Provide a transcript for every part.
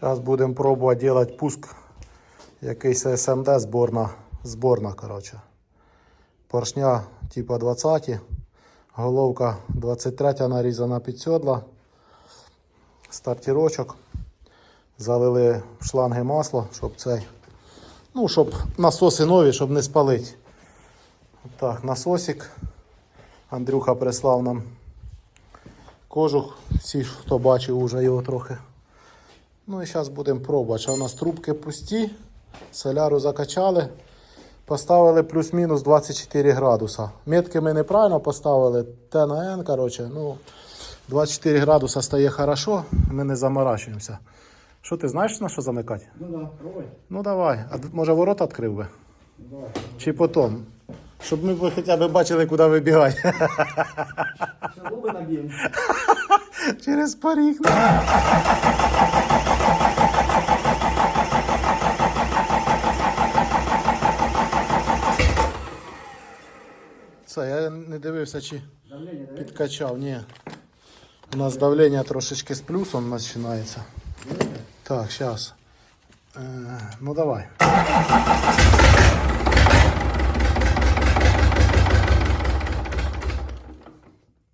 Зараз будемо пробувати робити пуск. Якийсь СМД зборна. Зборна, коротше. Поршня типа 20. Головка 23 нарізана під сьодла. Стартірочок. Залили в шланги масло, щоб цей. Ну, щоб насоси нові, щоб не спалити. Так, насосик. Андрюха прислав нам кожух. Всі, хто бачив уже його трохи. Ну і зараз будемо пробувати. Що у нас трубки пусті. Соляру закачали. Поставили плюс-мінус 24 градуса. Метки ми неправильно поставили. Т на Н, коротше. Ну, 24 градуса стає хорошо, ми не заморачуємося. Що ти знаєш на що замикати? Ну да, пробуй. Ну давай. А може ворот відкрив би? Ну, давай. Чи потім? Щоб ми б хоча б бачили, куди вибігати. Ще губи наб'ємо. Через поріг. Це я не дивився, чи підкачав. Ні. У нас давлення трошечки з плюсом починається. Так, зараз. Е, ну давай.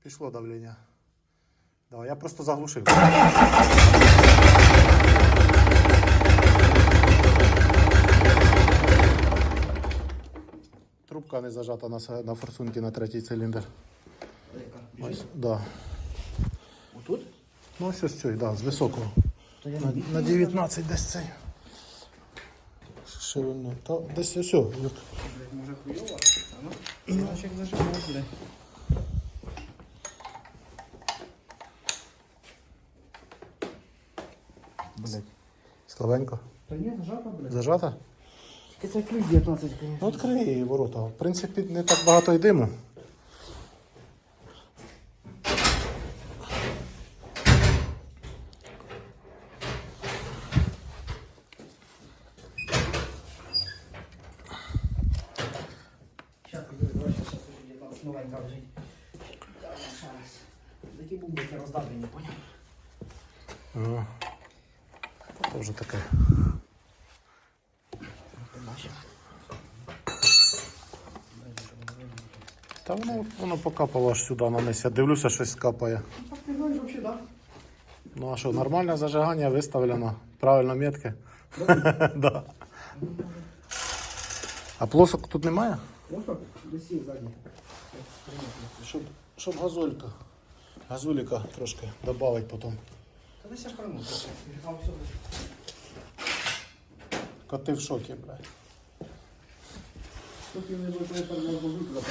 Пішло давлення. Давай, я просто заглушив. Трубка не зажата на, на форсунки на третій циліндр. Ось, да. Отут? Ну, ось ось цей, да, з високого. На, на 19 десь цей. Ширину. Та десь ось. Юр. Може хуйово? А ну, значок зажимав, блядь. Блять. Слабенько. Та ні, зажато, блядь. Зажата? Тільки це ключ 19, Ну, ворота. В принципі, не так багато й диму. Щас, піду, давай, щас, щас, уже 19 новенька лежить. Давай, ще раз. Такі бубики роздавлені, поняв? Це вже таке. Ти? Та воно, воно покапало аж сюди на низ. Я дивлюся, щось капає. Ну, а що, нормальне зажигання виставлено. Правильно метки. да. А плосок тут немає? Десь є ззаді. Щоб, щоб газолька. Газуліка трошки додавить потім. Та десь я ж Коти в шокі, блядь. Тут не буде робила.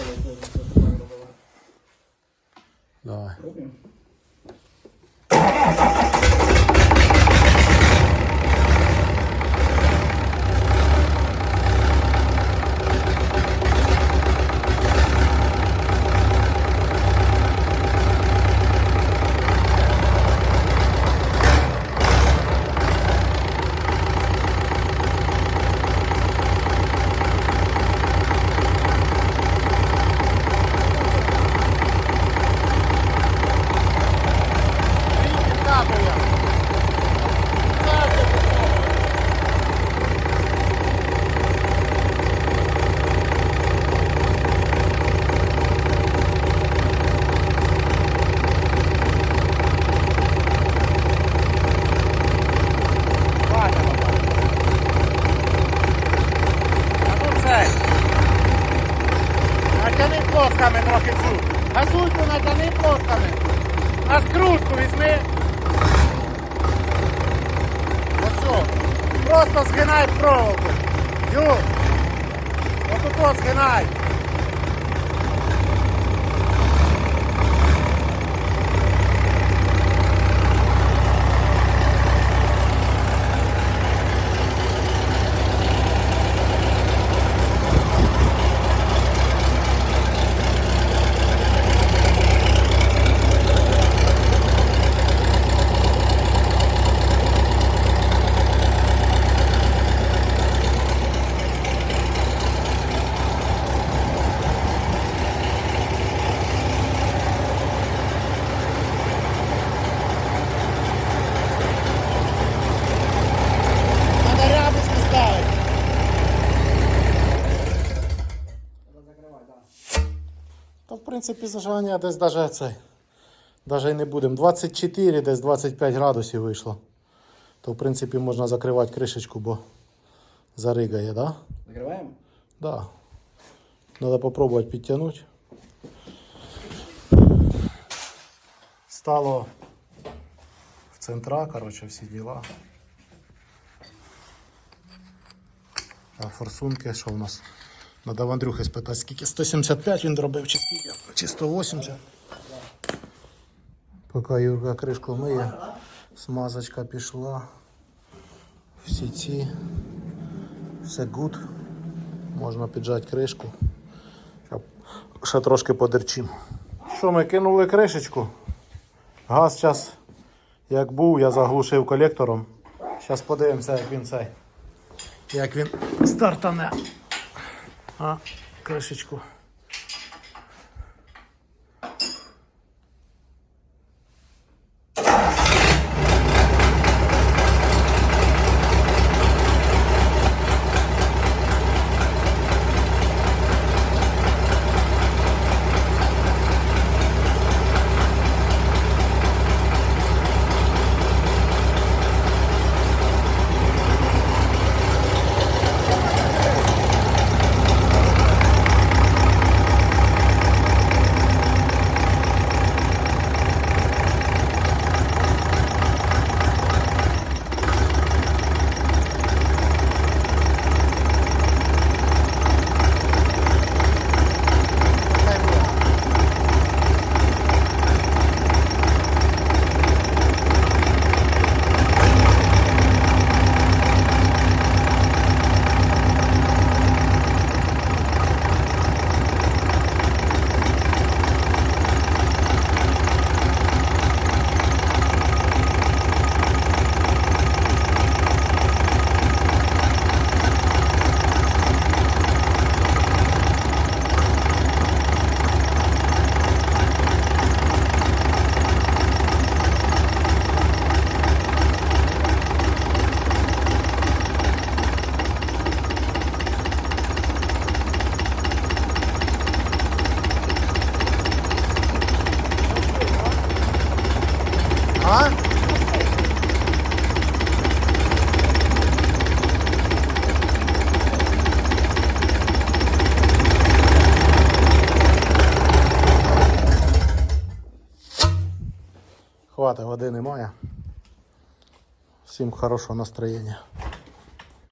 Давай. Пробуємо. Цю. Газульку натяни плотками. На скрутку візьми. Ось. Просто згинай проволоку. Ю. тут згинай. Принципі, зажигання десь даже цей. Даже і не будемо. 24, десь 25 градусів вийшло. То, в принципі, можна закривати кришечку, бо заригає, да? Закриваємо? Да. Надо попробовать підтягнути. Стало в центра, короче, всі діла. А форсунки, що у нас? Надо в Андрюхи спитати, скільки 175 він зробив, чи скільки? Чи 180? Поки Юрка кришку миє, смазочка пішла. Всі ці. Все гуд. Можна піджати кришку. Ще трошки подерчим. Що ми кинули кришечку? Газ зараз, як був, я заглушив колектором. Зараз подивимося, як він цей. Як він стартане. А, кришечку. Хватить, води немає. Всім хорошого настроєння.